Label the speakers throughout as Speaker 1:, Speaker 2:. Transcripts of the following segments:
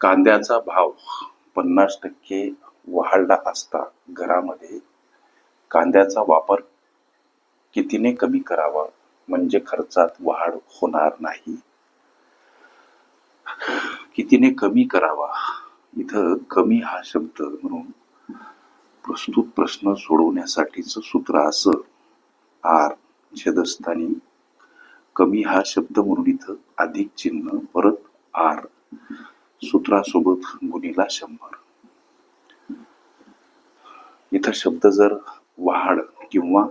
Speaker 1: कांद्याचा भाव पन्नास टक्के वाढला असता घरामध्ये कांद्याचा वापर कितीने कमी करावा? म्हणजे खर्चात वाढ होणार नाही. कितीने कमी करावा? इथं कमी हा शब्द म्हणून प्रस्तुत प्रश्न सोडवण्यासाठीच सूत्र असं आर. छेदस्थानी. कमी हा शब्द म्हणून इथं अधिक चिन्ह परत आर. सूत्रासोबत गुणीला शंभर. इथं शब्द जर वाढ किंवा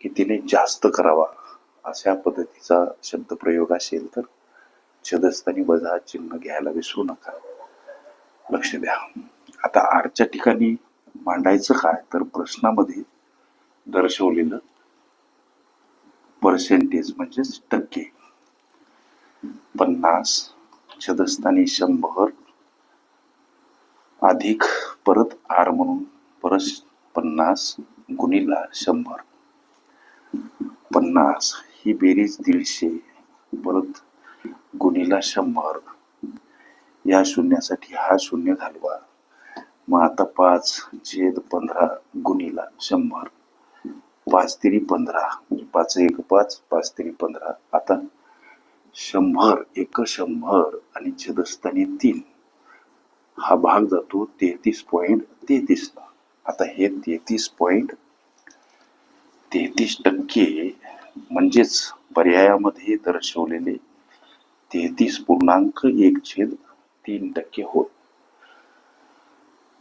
Speaker 1: कितीने जास्त करावा अशा पद्धतीचा शब्दप्रयोग असेल तर छदस्थानी वजा चिन्ह घ्यायला विसरू नका. लक्ष द्या. आता आरच्या ठिकाणी मांडायचं काय तर प्रश्नामध्ये दर्शवलेलं पर्सेंटेज म्हणजेच टक्के. पन्नास छदस्थानी शंभर अधिक परत आर म्हणून परस पन्नास गुणीला शंभर. पन्नास ही बेरीज दीडशे परत गुणीला शंभर. या शून्यासाठी हा शून्य घालवा. मग आता पाच छेद पंधरा गुणीला शंभर. पाच तिरी पंधरा. म्हणजे पाच एक पाच पाच तिरी पंधरा. आता शंभर एक शंभर आणि छदस्थानी तीन. हा भाग जातो तेहतीस पॉईंट तेहतीस. आता हे तेहतीस पॉईंट तेहतीस टक्के म्हणजेच पर्यायामध्ये दर्शवलेले तेहतीस पूर्णांक एक छेद तीन टक्के होत.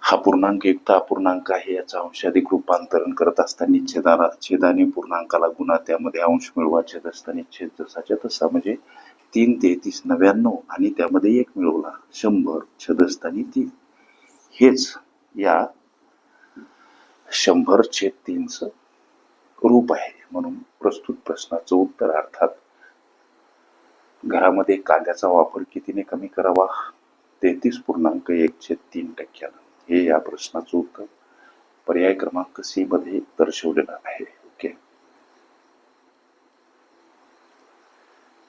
Speaker 1: हा पूर्णांक एक तर अपूर्णांक आहे याचा अंशाधिक रूपांतरण करत असताना छेदाला छेदाने पूर्णांकाला गुणा त्यामध्ये अंश मिळवा छेद असताना छेद जसाच्या तसा म्हणजे तीन तेहतीस नव्याण्णव आणि त्यामध्ये एक मिळवला शंभर छदस्थानी तीन. हेच या शंभर छेद तीनचं रूप आहे. म्हणून प्रस्तुत प्रश्नाचं उत्तर अर्थात घरामध्ये कांद्याचा वापर कितीने कमी करावा? तेहतीस पूर्णांक एक छेद तीन टक्क्यानं. हे या प्रश्नाचं उत्तर पर्याय क्रमांक सी मध्ये दर्शवलेलं आहे. ओके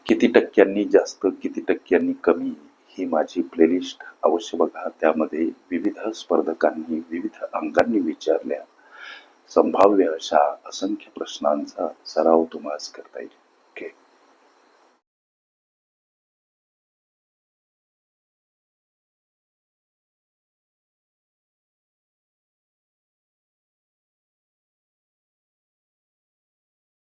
Speaker 1: किती टक्क्यांनी जास्त किती टक्क्यांनी कमी ही माझी प्लेलिस्ट अवश्य बघा. त्यामध्ये विविध स्पर्धकांनी विविध अंकांनी विचारल्या. संभाव्य अशा असंख्य प्रश्नांचा सराव तुम्हाला करता येईल.